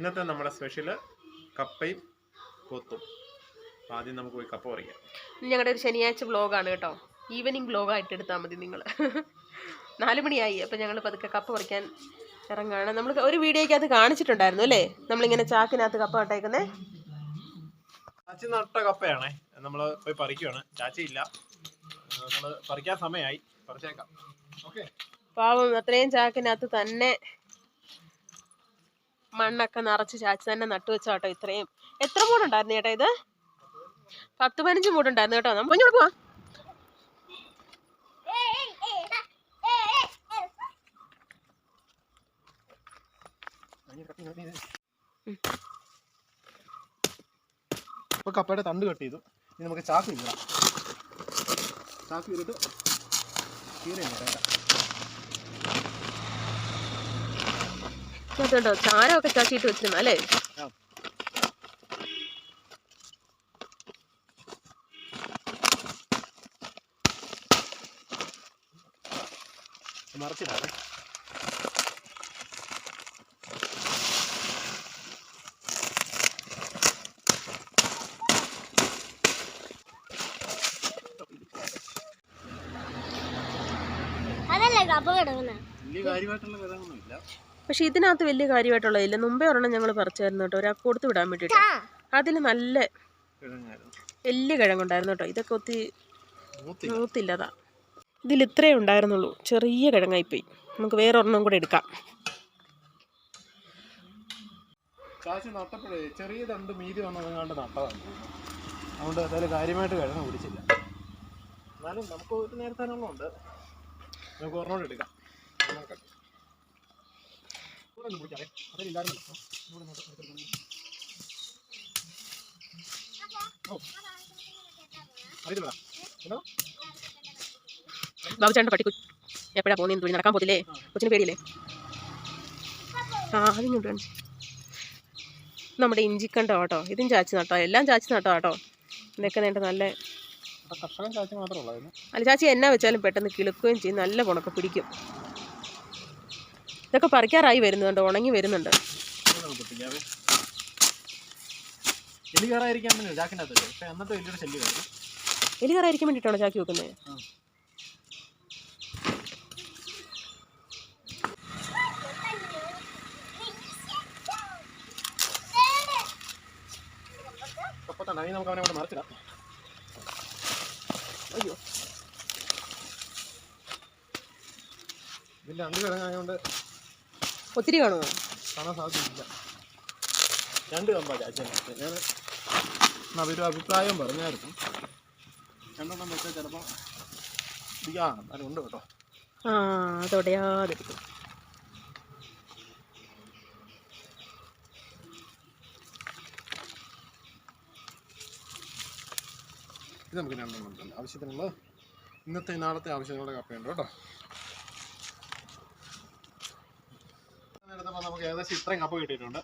ഇന്നത്തെ നമ്മുടെ സ്പെഷ്യൽ കപ്പയും കൊത്തും. ആദ്യം നമുക്ക് പോയി കപ്പ പറിക്കാം. ഞങ്ങളുടെ ഒരു ശനിയാഴ്ച ബ്ലോഗാണ് കേട്ടോ. ഈവനിങ് വ്ലോഗായിട്ട് എടുത്താൽ മതി നിങ്ങൾ നാല് മണിയായി. അപ്പം ഞങ്ങൾ പതുക്കെ കപ്പ പറിക്കാൻ ഇറങ്ങുകയാണ് നമ്മൾ ഒരു വീഡിയോയ്ക്ക് അത് കാണിച്ചിട്ടുണ്ടായിരുന്നു അല്ലേ? നമ്മളിങ്ങനെ ചാക്കിനകത്ത് കപ്പ ഇട്ടേക്കുന്നേ. ചാച്ചി നട്ട കപ്പയാണേ. നമ്മൾ പോയി പറിക്കുവാണ്. ചാച്ചി ഇല്ല. നമ്മൾ പറിക്കാൻ സമയമായി പറിച്ചേക്കാം. ഓക്കെ. പാവം അത്രയും ചാക്കിനകത്ത് തന്നെ മണ്ണൊക്കെ നിറച്ച് ചാച്ചി തന്നെ നട്ടു വെച്ചാട്ടോ ഇത്രയും. എത്ര മൂടുണ്ടായിരുന്നു ചേട്ടാ ഇത്? പത്ത് പതിനഞ്ച് മൂടുണ്ടായിരുന്നു കേട്ടോ. നമ്മൾ പോവാ. കപ്പയുടെ തണ്ട് കട്ട് ചെയ്തു. ഇനി നമുക്ക് ചാക്ക് ഇല്ല ചാക്ക് ചെയ്തിട്ട് കേട്ടോ. ചാരമൊക്കെ ചാച്ചിട്ട് വെച്ചിരുന്നു അല്ലേ? മറച്ചിടാതെ അതല്ലേ കപ്പ കിടക്കുന്നത് വലിയ കാര്യമായിട്ടുള്ള വിധമൊന്നുമില്ല പക്ഷെ ഇതിനകത്ത് വലിയ കാര്യമായിട്ടുള്ള ഇല്ല. മുമ്പേ ഒരെണ്ണം ഞങ്ങൾ പറിച്ചായിരുന്നു കേട്ടോ. ഒരാൾക്ക് കൊടുത്തു വിടാൻ വേണ്ടിയിട്ട്. അതിൽ നല്ല കിഴങ്ങായിരുന്നു. വലിയ കിഴങ്ങുണ്ടായിരുന്നു കേട്ടോ. ഇതൊക്കെ ഒത്തിരി മൂത്തില്ല. മൂത്തില്ലതാ. ഇതിൽ ഇത്രേ ഉണ്ടായിരുന്നുള്ളൂ. ചെറിയ കിഴങ്ങായിപ്പോയി. നമുക്ക് വേറെ ഒരെണ്ണം കൂടെ എടുക്കാം. നട്ടപ്പോഴേ ചെറിയ തണ്ട് മീതി വന്നതങ്ങാണ്ട് നട്ടതാണ്. അതുകൊണ്ട് എന്തായാലും കാര്യമായിട്ട് കിഴങ്ങ് പിടിച്ചില്ല. എന്നാലും നമുക്ക് ഒരു നേരത്തേനുള്ളുണ്ട് നമുക്ക് ഒരെണ്ണം എടുക്കാം. ഒന്ന് ചേട്ടൻ എന്തോ? ബാബുചാണ്ട് പട്ടി എപ്പോഴാ പോകുന്നത് തുണി നടക്കാൻ പോത്തില്ലേ കൊച്ചിന് പേടിയില്ലേ? ആ അതിങ്ങോട്ട് നമ്മുടെ ഇഞ്ചിക്കണ്ടോ കേട്ടോ ഇതും ചാച്ചി നട്ടോ. എല്ലാം ചാച്ചി നട്ടോ കേട്ടോ ഇതൊക്കെ നേണ്ട നല്ല അല്ല ചാച്ചി എന്നാ വെച്ചാലും പെട്ടെന്ന് കിളുക്കുകയും ചെയ്യും. നല്ല പുണക്കെ പിടിക്കും. ഇതൊക്കെ പറിക്കാറായി വരുന്നുണ്ട് ഉണങ്ങി വരുന്നുണ്ട്. എലി പക്ഷേ കയറായിരിക്കാൻ വേണ്ടിയിട്ടാണോ ചാക്കി വെക്കുന്നത് നമുക്ക് അവനെ അവിടെ മറിച്ചിടാം. അയ്യോ. ഇതിൽ രണ്ട് കിഴങ്ങായതുകൊണ്ട് ഒത്തിരി കാണുമോ? കാണാൻ സാധ്യതയില്ല രണ്ട് കമ്പാ ചാച്ചൻ. ഞാൻ അവരൊരു അഭിപ്രായം പറഞ്ഞായിരുന്നു. രണ്ടെണ്ണം വെച്ചാൽ ചിലപ്പോൾ ഇടിക്കാം എന്നാലും കേട്ടോ. ആ അതൊടയാതിരിക്കും ഇത് നമുക്ക് രണ്ടെണ്ണം ആവശ്യത്തിനുള്ള ഇന്നത്തെ നാളത്തെ ആവശ്യങ്ങളുടെ കപ്പയുണ്ട് കേട്ടോ. നമുക്ക് ഏകദേശം ഇത്രയും കപ്പ കിട്ടിയിട്ടുണ്ട്.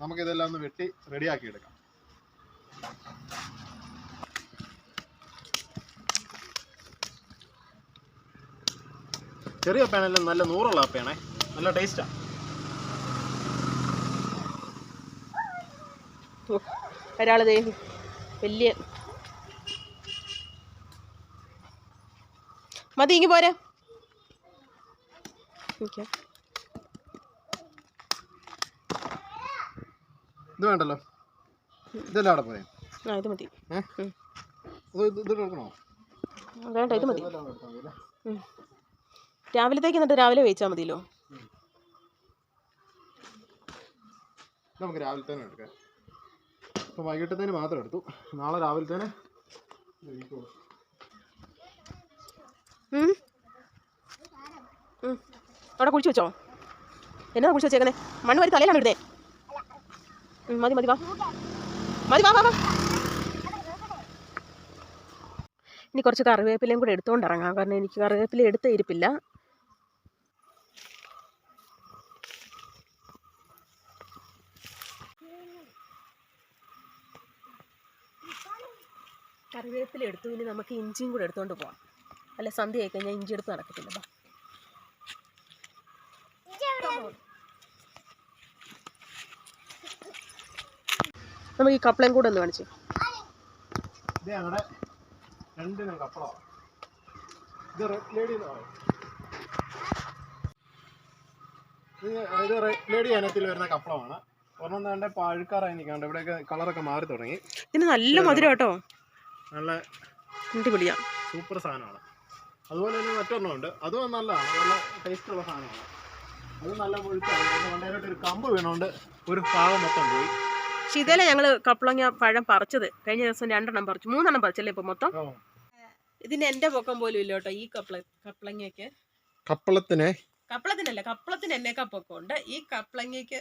നമുക്കിതെല്ലാം ഒന്ന് വെട്ടി റെഡിയാക്കി എടുക്കാം. ചെറിയ കപ്പയാണെങ്കിലും നല്ല നൂറുള്ള കപ്പയാണേ. നല്ല ടേസ്റ്റാണ് ഒരാൾ വലിയ മതി ഇങ്ങി പോരെ. ഓക്കെ. ഇത് വേണ്ടല്ലോ. ഇതെല്ലാം അവിടെ പോരെ. ആ ഇത് മതി. ഇത് വേണ്ട ഇത് മതി. രാവിലത്തേക്ക് എന്നിട്ട് രാവിലെ വേവിച്ചാൽ മതിയല്ലോ? നമുക്ക് നമുക്ക് തന്നെ എടുക്കാം. ഇപ്പം വൈകിട്ടത്തേന് മാത്രം എടുത്തു. നാളെ രാവിലത്തേന്. അവിടെ കുഴിച്ച് വെച്ചോ? എന്നാ കുഴിച്ച് വെച്ചേക്കണേ മണ്ണ് വരി തലയിലാണ് ഇടുന്നേ മതി മതി വാ. മതി വാ വാ വാ. ഇനി കുറച്ച് കറിവേപ്പിലയും കൂടെ എടുത്തുകൊണ്ട് ഇറങ്ങാം. കാരണം എനിക്ക് കറിവേപ്പില എടുത്ത ഇരിപ്പില്ല. കറിവേപ്പില എടുത്തു ഇനി നമുക്ക് ഇഞ്ചിയും കൂടെ എടുത്തുകൊണ്ട് പോവാം. അല്ല സന്ധ്യ ആയിക്കഴിഞ്ഞാൽ ഇഞ്ചി എടുത്ത് നടക്കത്തില്ല. നമുക്ക് ഈ കപ്പളയും കൂടെ ഒന്ന് കാണിച്ചു. ഇത് റെഡ് ലേഡി ഇനത്തിൽ വരുന്ന കപ്പളമാണ് ഒരെണ്ണം വേണ്ട പഴുക്കാറായി നിൽക്കാണ്ട് ഇവിടെയൊക്കെ കളറൊക്കെ മാറി തുടങ്ങി. ഇതിന് നല്ല മധുരം കേട്ടോ. നല്ല പിടിക്കാം സൂപ്പർ സാധനമാണ്. അതുപോലെ തന്നെ മറ്റൊരെണ്ണം ഉണ്ട്. അതും നല്ലതാണ്. നല്ല ടേസ്റ്റുള്ള സാധനമാണ്. അത് നല്ല മുഴുത്താണ് ഒരു കമ്പ് വീണുകൊണ്ട് ഒരു പാവം മൊത്തം പോയി. പക്ഷെ ഇതല്ലേ ഞങ്ങൾ കപ്പളങ്ങ പഴം പറിച്ചത്. കഴിഞ്ഞ ദിവസം രണ്ടെണ്ണം പറിച്ചു. മൂന്നെണ്ണം പറിച്ചല്ലേ ഇപ്പൊ മൊത്തം. ഇതിന് എന്റെ പൊക്കം പോലും ഇല്ല കേട്ടോ ഈ കപ്പള കപ്പളങ്ങയ്ക്ക് കപ്പളത്തിന് കപ്പളത്തിനല്ല കപ്പളത്തിന് എന്നേക്കാ പൊക്കമുണ്ട്. ഈ കപ്പളങ്ങയ്ക്ക്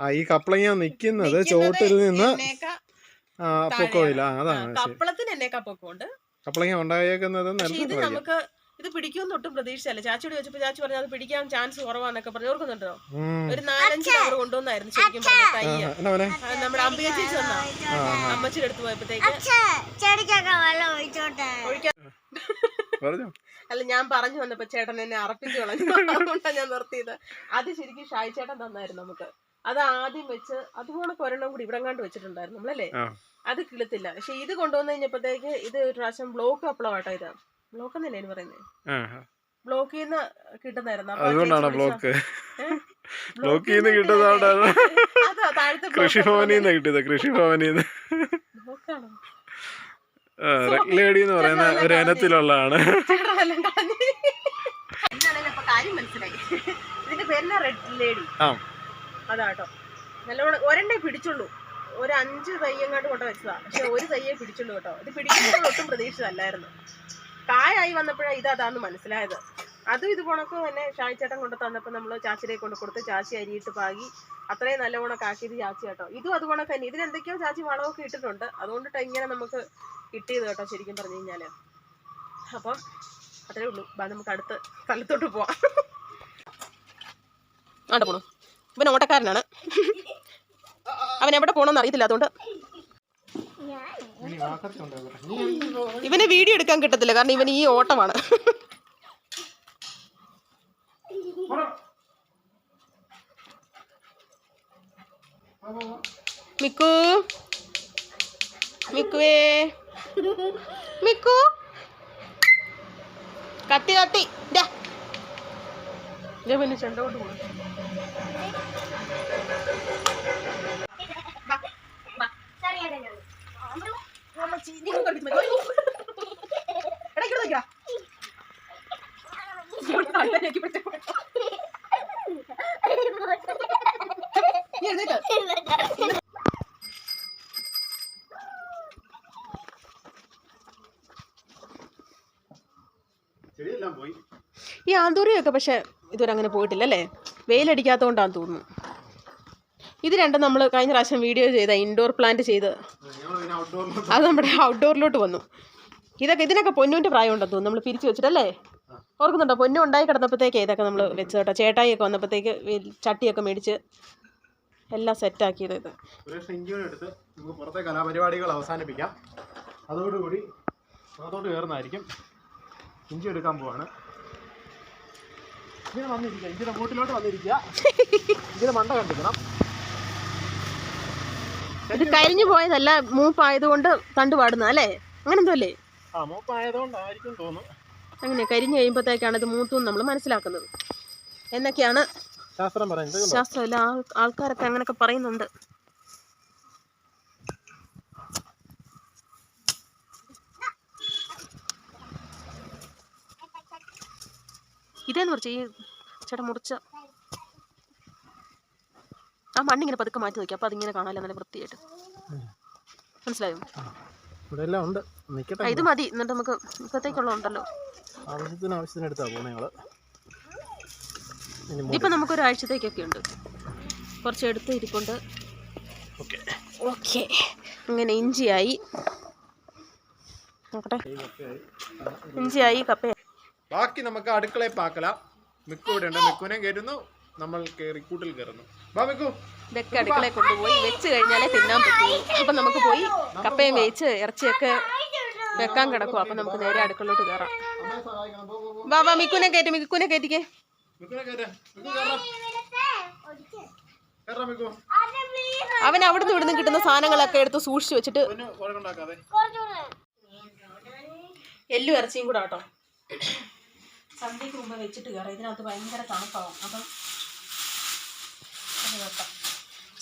ആ ഈ കപ്പളങ്ങ നിൽക്കുന്നത് ചോട്ടിൽ നിന്ന് പൊക്കമില്ല. അതാണ് കപ്പളത്തിന് എന്നേക്കാ പൊക്കമുണ്ട്. കപ്പളങ്ങ ഉണ്ടായേക്കുന്നത് നമുക്ക് ഇത് പിടിക്കുമെന്ന് ഒട്ടും പ്രതീക്ഷയല്ല ചാച്ചിയോട് ചോദിച്ചപ്പോ ചാച്ചി പറഞ്ഞു അത് പിടിക്കാൻ ചാൻസ് കുറവാന്നൊക്കെ പറഞ്ഞു. ഓർക്കുന്നുണ്ടോ? ഒരു നാലഞ്ച് അവർ കൊണ്ടുവന്നായിരുന്നു ശരിക്കും പറഞ്ഞ തയ്യ. നമ്മുടെ അമ്പിക ചേച്ചി വന്നാ അമ്മച്ചിയുടെ അടുത്ത് പോയപ്പോഴത്തേക്ക് ഒഴിക്കാൻ പറഞ്ഞോ? അല്ല ഞാൻ പറഞ്ഞു വന്നപ്പോ ചേട്ടൻ എന്നെ അറപ്പിച്ചു കളഞ്ഞു. അതുകൊണ്ടാണ് ഞാൻ നിർത്തിയത്. അത് ശരിക്കും ഷായി ചേട്ടൻ തന്നായിരുന്നു നമുക്ക്. അത് ആദ്യം വെച്ച് അതുപോലെ ഒരെണ്ണം കൂടി ഇവിടെ കണ്ട് വെച്ചിട്ടുണ്ടായിരുന്നു നമ്മളല്ലേ അത് കിളുത്തില്ല പക്ഷെ ഇത് കൊണ്ടുവന്നു കഴിഞ്ഞപ്പോഴത്തേക്ക് ഇത് ഒരു പ്രാവശ്യം ബ്ലോക്ക് അപ്പളമാട്ടോ ഇത്. ബ്ലോക്ക് എന്നല്ലേ പറയുന്നത് ബ്ലോക്ക് ചെയ്യുന്ന കിട്ടുന്നായിരുന്നു അതുകൊണ്ടാണ് ബ്ലോക്ക്? ബ്ലോക്ക് ചെയ്യുന്ന കിട്ടുന്നതാണ് കൃഷിഭവനിൽ നിന്ന് കിട്ടിയത് കൃഷിഭവനിൽ നിന്ന് റെഡ് എന്ന് പറയുന്ന ഒരു ഇനത്തിലുള്ളതാണ്. അതാട്ടോ. നല്ലോണം ഒരെണ്ണേ പിടിച്ചുള്ളൂ. ഒരു അഞ്ച് തയ്യങ്ങാണ്ട് കൊണ്ട് വെച്ചതാ പക്ഷെ ഒരു തയ്യേ പിടിച്ചുള്ളൂ കേട്ടോ. ഇത് പിടിക്കുമ്പോൾ ഒട്ടും പ്രതീക്ഷിച്ചതല്ലായിരുന്നു. കായായി വന്നപ്പോഴാണ് ഇത് അതാന്ന് മനസ്സിലായത്. അതും ഇത് കണക്ക് തന്നെ ഷായിച്ചേട്ടൻ കൊണ്ട് തന്നപ്പോൾ നമ്മൾ ചാച്ചിരെ കൊണ്ട് കൊടുത്ത് ചാച്ചി അരിയിട്ട് പാകി. അത്രയും നല്ല കണക്കാക്കിയത് ചാച്ചി കേട്ടോ. ഇതും അത് കണക്ക് തന്നെ. ഇതിന് എന്തൊക്കെയോ ചാച്ചി വളമൊക്കെ ഇട്ടിട്ടുണ്ട്. അതുകൊണ്ടിട്ട് ഇങ്ങനെ നമുക്ക് കിട്ടിയത് കേട്ടോ ശരിക്കും പറഞ്ഞു കഴിഞ്ഞാൽ അപ്പം അത്രേ ഉള്ളൂ. ബാ നമുക്ക് അടുത്ത് സ്ഥലത്തോട്ട് പോവാം. ആണ്ട പോണു. ഇവൻ ഓട്ടക്കാരനാണ്. അവൻ എവിടെ പോകണമെന്ന് അറിയത്തില്ല. അതുകൊണ്ട് ഇനി വാക്കത്തുണ്ടാകട്ടെ. നീ എന്തിനോ? ഇവനെ വീഡിയോ എടുക്കാൻ കിട്ടത്തില്ല കാരണം ഇവൻ ഈ ഓട്ടമാണ്. മിക്കു. മിക്കുവേ. മിക്കു. കത്തി കത്തി. ദേ. പിന്നെ ചെണ്ടോട്ട് പോകും ചെടിയെല്ലാം പോയി. ഈ ആന്തൂരിയൊക്കെ പക്ഷെ ഇതുവരെ അങ്ങനെ പോയിട്ടില്ല അല്ലേ വെയിലടിക്കാത്തതുകൊണ്ടാണെന്ന് തോന്നുന്നു. ഇത് രണ്ടും നമ്മൾ കഴിഞ്ഞ പ്രാവശ്യം വീഡിയോ ചെയ്ത ഇൻഡോർ പ്ലാന്റ് ചെയ്ത് അത് നമ്മുടെ ഔട്ട്ഡോറിലോട്ട് വന്നു. ഇതൊക്കെ ഇതിനൊക്കെ പൊന്നുവിന്റെ പ്രായം ഉണ്ടെന്ന് തോന്നുന്നു. നമ്മൾ പിരിച്ചു വെച്ചിട്ടല്ലേ? ഓർക്കുന്നുണ്ടോ? പൊന്നു ഉണ്ടായി കിടന്നപ്പോഴത്തേക്ക് ഇതൊക്കെ നമ്മൾ വെച്ച് കേട്ടോ ചേട്ടായിയൊക്കെ വന്നപ്പോഴത്തേക്ക് ചട്ടിയൊക്കെ മേടിച്ച് എല്ലാം സെറ്റാക്കിയത് ഇത്. എടുത്ത് നമുക്ക് പുറത്തെ കലാപരിപാടികൾ അവസാനിപ്പിക്കാം. അതോടുകൂടി പുറത്തോട്ട് കയറുന്നതായിരിക്കും. ഇഞ്ചി എടുക്കാൻ പോവാണ്. ഇങ്ങനെ വന്നിരിക്കുക. ഇഞ്ചിയുടെ മൂട്ടിലോട്ട് വന്നിരിക്കുക. ഇഞ്ചിയുടെ മണ്ട കണ്ടിക്കണം. ഇത് കരിഞ്ഞു പോയതല്ല മൂപ്പായതുകൊണ്ട് തണ്ട് പാടുന്ന അല്ലേ? അങ്ങനെ എന്തോ അല്ലേ ആ മൂപ്പായതുകൊണ്ടായിരിക്കും തോന്നുന്നു. അങ്ങനെ കരിഞ്ഞു കഴിയുമ്പോഴത്തേക്കാണ് ഇത് മൂത്തു നമ്മൾ മനസ്സിലാക്കുന്നത്. എന്നൊക്കെയാണ് ശാസ്ത്രം പറയുന്നത്? ശാസ്ത്രമില്ല ആൾക്കാരൊക്കെ അങ്ങനെയൊക്കെ പറയുന്നുണ്ട്. ഇതേന്ന് കുറച്ച് ഈ ചേട്ടാ മുറിച്ച ആ മണ്ണിങ്ങനെ പതുക്കെ മാറ്റി നോക്കി അപ്പോൾ അതിങ്ങനെ കാണാമല്ലോ നല്ല വൃത്തിയായിട്ട്. മനസ്സിലായോ? ഇവിടെ എല്ലാം ഉണ്ട്. നിൽക്കട്ടെ ഇത് മതി. എന്നിട്ട് നമുക്ക് ഇപ്പോഴത്തേക്കുള്ള ഉണ്ടല്ലോ. ആവശ്യത്തിന് ആവശ്യത്തിന് ഒരാഴ്ചത്തേക്കൊക്കെ നമുക്കൊരു ആഴ്ചത്തേക്കൊക്കെ ഉണ്ട്. കുറച്ച് എടുത്ത് ഇരിപ്പുണ്ട്. ഓക്കെ. ഇങ്ങനെ അങ്ങനെ ഇഞ്ചിയായി. നോക്കട്ടെ. ഇഞ്ചിയായി കപ്പ ബാക്കി നമുക്ക് അടുക്കളയിൽ പാക്കലാം. മിക്കൂടെ ഉണ്ട്. മിക്കൂനെ കയറ്റുന്നു നമ്മൾ കേറി കൂട്ടിൽ കയറുന്നു. ബാ മിക്കു അടുക്കളയിൽ കൊണ്ടുപോയി വെച്ച് കഴിഞ്ഞാലേ തിന്നാൻ പറ്റുള്ളൂ അപ്പം നമുക്ക് പോയി കപ്പയും വേവിച്ച് ഇറച്ചിയൊക്കെ വെക്കാൻ കിടക്കും അപ്പം നമുക്ക് നേരെ അടുക്കളയിലോട്ട് കയറാം. വാ മിക്കുനെ കയറ്റി മിക്കുനെ കയറ്റിക്കേ. അവൻ അവിടുന്ന് ഇവിടുന്ന് കിട്ടുന്ന സാധനങ്ങളൊക്കെ എടുത്ത് സൂക്ഷിച്ചു വെച്ചിട്ട് എല്ലു ഇറച്ചിയും കൂടെ കേട്ടോ സന്ധ്യക്ക് മുമ്പ് വെച്ചിട്ട് കയറാം. ഇതിനകത്ത് ഭയങ്കര തണുപ്പാവും. അപ്പം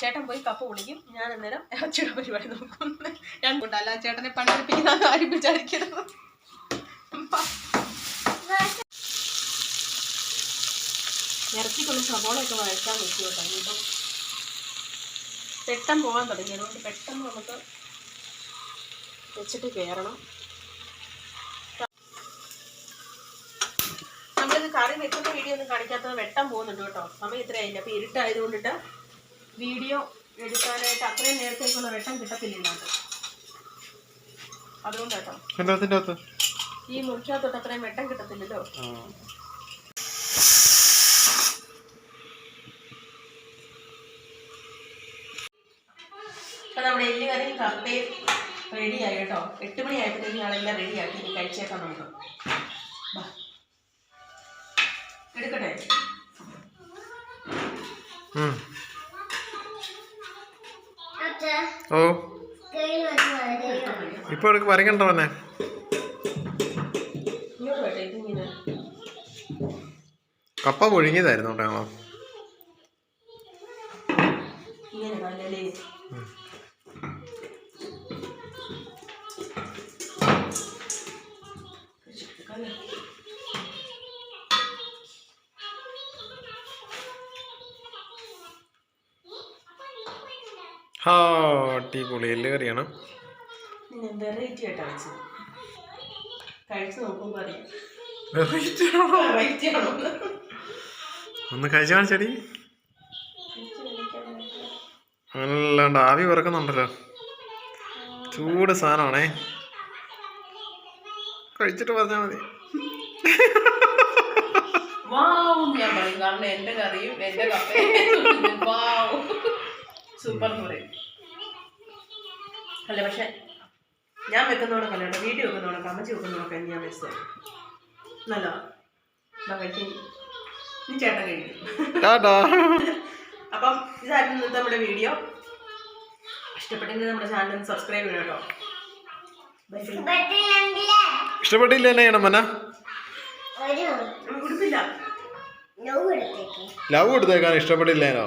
ചേട്ടൻ പോയി കപ്പ വിളിക്കും ഞാൻ അന്നേരം ഇറച്ചിയുടെ പരിപാടി നോക്കും. ഞാൻ കൊണ്ടല്ല ചേട്ടനെ പണിയെടുപ്പിക്കുന്ന ആരും വിചാരിക്കരുത്. ഇറച്ചിക്കുള്ള സവോളയൊക്കെ വഴറ്റാൻ വെച്ചു കേട്ടോ ഇപ്പം പെട്ടെന്ന് പോകാൻ തുടങ്ങി. അതുകൊണ്ട് പെട്ടെന്ന് നമുക്ക് വെച്ചിട്ട് കയറണം കറി വെക്കുന്ന വീഡിയോ ഒന്നും കാണിക്കാത്തത് വെട്ടം പോകുന്നുണ്ട് കേട്ടോ. സമയം ഇത്രയായില്ല. അപ്പോൾ ഇരുട്ടായത് കൊണ്ടിട്ട് വീഡിയോ എടുക്കാനായിട്ട് അത്രയും നേരത്തേക്കുള്ള വെട്ടം കിട്ടത്തില്ല അതുകൊണ്ടാട്ടോ. അതുകൊണ്ട് കേട്ടോ എന്റെ ഈ മുറിക്കകത്തോട്ട് അത്രയും വെട്ടം കിട്ടത്തില്ലല്ലോ. ആ. അപ്പോൾ നമ്മുടെ എല്ലുകറിയും കപ്പയും റെഡിയായി കേട്ടോ. എട്ട് മണി ആയപ്പോഴത്തേക്കും ഞങ്ങളെല്ലാം റെഡിയാക്കി ഇനി കഴിച്ചേക്കാം നമുക്ക്. ഓ. ഇപ്പൊ എനിക്ക് എടുക്ക് വരയ്ക്കണ്ട തന്നെ കപ്പ പുഴുങ്ങിയതായിരുന്നു കേട്ടോ ഹാ അടിപൊളി. എല്ല് കറിയാണ്? വെറൈറ്റി കഴിച്ചു നോക്കുമ്പോൾ അറിയാം. വെറൈറ്റി ആണോ? ഒന്ന് കഴിച്ചു കാണിച്ചടി. അല്ലാണ്ട് ആവി പറക്കുന്നുണ്ടല്ലോ ചൂട് സാധനമാണേ. കഴിച്ചിട്ട് പറഞ്ഞാ മതി. വാവ് ഞാൻ പറയും കാരണം എന്റെ കറിയും കപ്പയും. വാവ് സൂപ്പർ എന്ന് പറയും. അല്ല? പക്ഷെ ഞാൻ വെക്കുന്നതോടെ കല്യാണം വീഡിയോ കമ്മച്ചി അമ്മച്ചി വെക്കുന്നതോടെ ഞാൻ വെച്ചത്. നല്ലതാ. കഴിക്കും. നീ ചേട്ടൻ കഴിക്കും. അപ്പം ഇതായിരുന്നു ഇന്നത്തെ നമ്മുടെ വീഡിയോ. ഇഷ്ടപ്പെട്ടെങ്കിൽ നമ്മുടെ ചാനൽ സബ്സ്ക്രൈബ് ചെയ്യണം കേട്ടോ. ഇഷ്ടപ്പെട്ടില്ല എന്നെ ചെയ്യണം മന. ലവ് എടുത്തേക്കാൻ ഇഷ്ടപ്പെട്ടില്ലേനോ?